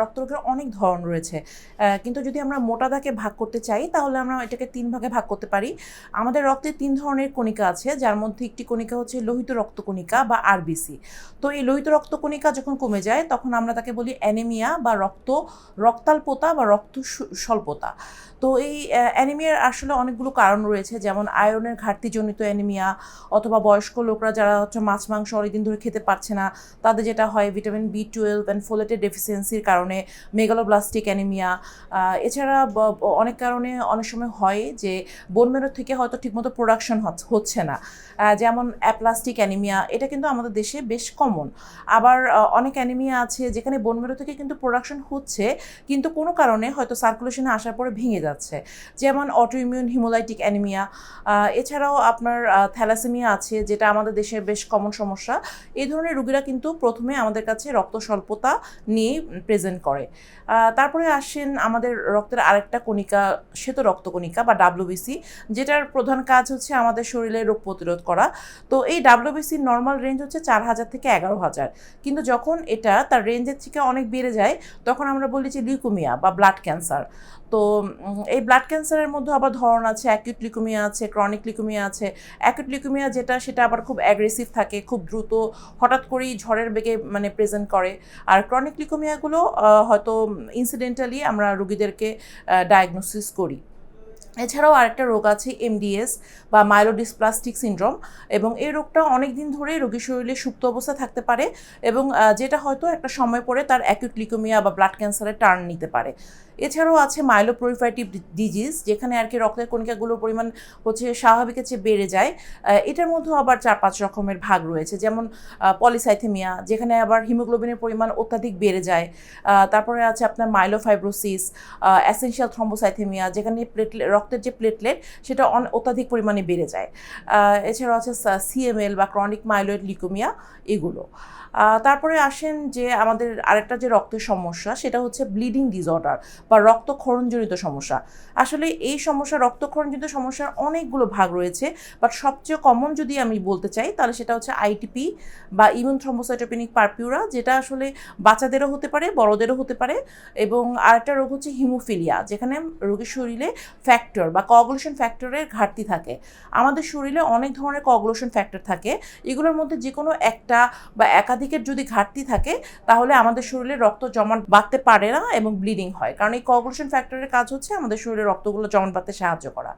রক্তরোগের অনেক ধরন রয়েছে। কিন্তু যদি আমরা মোটা দাগে ভাগ করতে চাই, তাহলে আমরা এটাকে তিন ভাগে ভাগ করতে পারি। আমাদের রক্তে তিন ধরনের কণিকা আছে, যার মধ্যে একটি কণিকা হচ্ছে লোহিত রক্তকণিকা বা আরবিসি তো এই লোহিত রক্তকণিকা যখন কমে যায়, তখন আমরা তাকে বলি অ্যানিমিয়া বা রক্ত, রক্তাল্পতা বা রক্ত স্বল্পতা। তো এই অ্যানিমিয়ার আসলে অনেকগুলো কারণ রয়েছে, যেমন আয়রনের ঘাটতিজনিত অ্যানিমিয়া অথবা বয়স্ক লোকরা যারা হচ্ছে মাছ, মাংস অনেকদিন ধরে খেতে পারছে না, তাদের যেটা হয় ভিটামিন বি টুয়েলভ অ্যান্ড ফোলেটের ডেফিসিয়েন্সির কারণে মেগালোব্লাস্টিক অ্যানিমিয়া এছাড়া অনেক কারণে অনেক সময় হয় যে বোন মেরো থেকে হয়তো ঠিকমতো প্রোডাকশন হচ্ছে না। যেমন অ্যাপ্লাস্টিক অ্যানিমিয়া এটা কিন্তু আমাদের দেশে বেশ কমন আবার অনেক অ্যানিমিয়া আছে যেখানে বোন মেরো থেকে কিন্তু প্রোডাকশন হচ্ছে, কিন্তু কোনো কারণে হয়তো সার্কুলেশনে আসার পরে ভেঙে যাচ্ছে। যেমন অটোইমিউন হিমোলাইটিক অ্যানিমিয়া এছাড়াও আপনার থ্যালাসেমিয়া আছে, যেটা আমাদের দেশে বেশ কমন সমস্যা। এই ধরনের রুগীরা কিন্তু প্রথমে আমাদের কাছে রক্ত স্বল্পতা নিয়ে প্রেজেন্ট করে। তারপরে আসেন আমাদের রক্তের আরেকটা কণিকা, শ্বেত রক্তকণিকা বা ডাব্লিউবিসি যেটার প্রধান কাজ হচ্ছে আমাদের শরীরে রোগ প্রতিরোধ করা। তো এই ডাব্লিউবিসির নর্মাল রেঞ্জ হচ্ছে চার হাজার থেকে এগারো হাজার। কিন্তু যখন এটা তার রেঞ্জের থেকে অনেক বেড়ে যায়, তখন আমরা বলি যে লিকুমিয়া বা ব্লাড ক্যান্সার তো এই ব্লাড ক্যান্সারের মধ্যে আবার ধরন আছে অ্যাকিউট লিকুমিয়া আছে ক্রনিক লিকুমিয়া আছে। অ্যাকিউট লিকুমিয়া যেটা, সেটা আবার খুব অ্যাগ্রেসিভ থাকে, খুব দ্রুত হঠাৎ করেই ঝড়ের বেগে মানে প্রেজেন্ট করে। আর ক্রনিক লিকুমিয়াগুলো হয়তো ইনসিডেন্টালি আমরা রুগীদেরকে ডায়াগনোসিস করি। এছাড়াও আরেকটা রোগ আছে এমডিএস বা মাইলোডিসপ্লাস্টিক সিনড্রোম এবং এই রোগটা অনেক দিন ধরে রোগীর শরীরে সুপ্ত অবস্থা থাকতে পারে এবং যেটা হয়তো একটা সময় পরে তার অ্যাকিউট লিকোমিয়া বা ব্লাড ক্যান্সারের টার্ন নিতে পারে। এছাড়াও আছে মাইলোপ্রোফাইটিভ ডিজিজ যেখানে আর কি রক্তের কণিকাগুলোর পরিমাণ হচ্ছে স্বাভাবিকের চেয়ে বেড়ে যায়। এটার মধ্যেও আবার চার পাঁচ রকমের ভাগ রয়েছে যেমন পলিসাইথেমিয়া যেখানে আবার হিমোগ্লোবিনের পরিমাণ অত্যাধিক বেড়ে যায়। তারপরে আছে আপনার মাইলোফাইব্রোসিস অ্যাসেনশিয়াল থ্রম্বোসাইথেমিয়া যেখানে প্লেটলেট রক্তের যে প্লেটলেট সেটা অত্যাধিক পরিমাণে বেড়ে যায়। এছাড়াও আছে সিএমএল বা ক্রনিক মাইলয়েড লিকোমিয়া এগুলো। তারপরে আসেন যে আমাদের আরেকটা যে রক্তের সমস্যা, সেটা হচ্ছে ব্লিডিং ডিসঅর্ডার বা রক্তক্ষরণজনিত সমস্যা। আসলে এই সমস্যা, রক্তক্ষরণজনিত সমস্যার অনেকগুলো ভাগ রয়েছে বাট সবচেয়ে কমন যদি আমি বলতে চাই, তাহলে সেটা হচ্ছে আইটিপি বা ইমিউন থ্রম্বোসাইটোপেনিক পারপিউরা যেটা আসলে বাচ্চাদেরও হতে পারে, বড়দেরও হতে পারে, এবং আরেকটা রোগ হচ্ছে হিমোফিলিয়া যেখানে রোগীর শরীরে ফ্যাক্টর বা কগলেশন ফ্যাক্টরের ঘাটতি থাকে। আমাদের শরীরে অনেক ধরনের কগলেশন ফ্যাক্টর থাকে। এগুলোর মধ্যে যে কোনো একটা বা একাধিকের যদি ঘাটতি থাকে, তাহলে আমাদের শরীরে রক্ত জমাট বাঁধতে পারে না এবং ব্লিডিং হয়। কারণ এই কগলেশন ফ্যাক্টরের কাজ হচ্ছে আমাদের শরীরে রক্তগুলো জমাট বাড়তে সাহায্য করা।